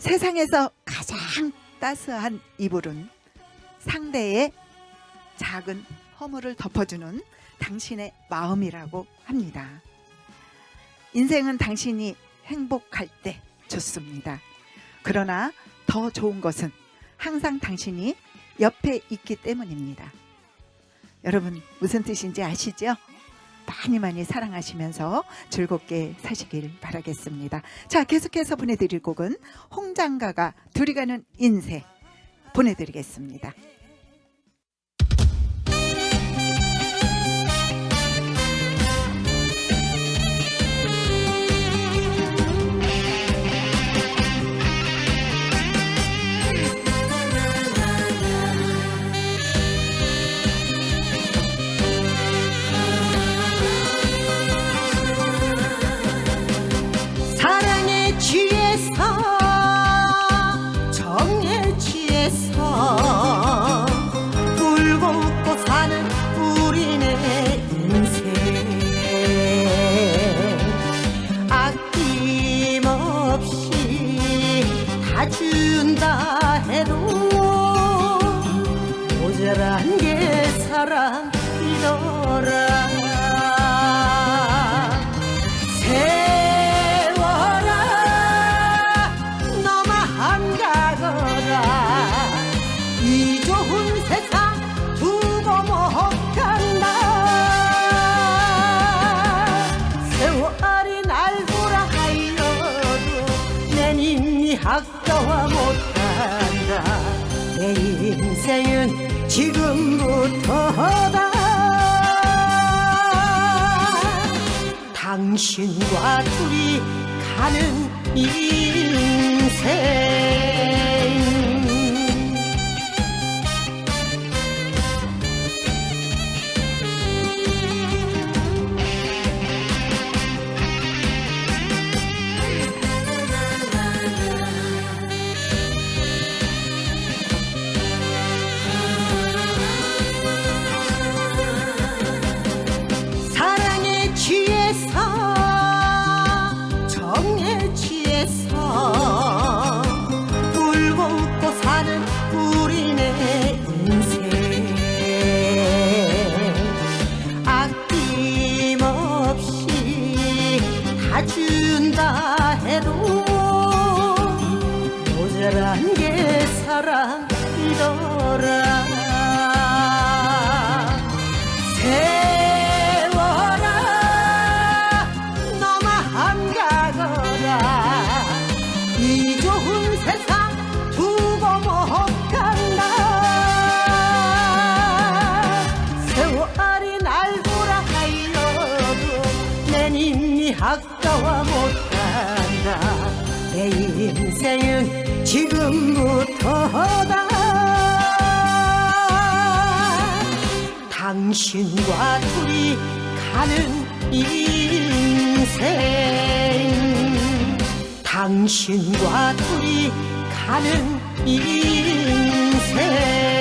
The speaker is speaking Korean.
세상에서 가장 따스한 이불은 상대의 작은 허물을 덮어주는 당신의 마음이라고 합니다. 인생은 당신이 행복할 때 좋습니다. 그러나 더 좋은 것은 항상 당신이 옆에 있기 때문입니다. 여러분 무슨 뜻인지 아시죠? 많이 많이 사랑하시면서 즐겁게 사시길 바라겠습니다. 자, 계속해서 보내드릴 곡은 홍장가가 둘이 가는 인생 보내드리겠습니다. 준다 해도 모자란 게 사랑이더라 세워라 아까워 못한다. 내 인생은 지금부터다. 당신과 둘이 가는 인생 준다 해도 모자란 게 사랑이더라 이 아까워 못간다. 내 인생은 지금부터다 당신과 둘이 가는 인생. 당신과 둘이 가는 인생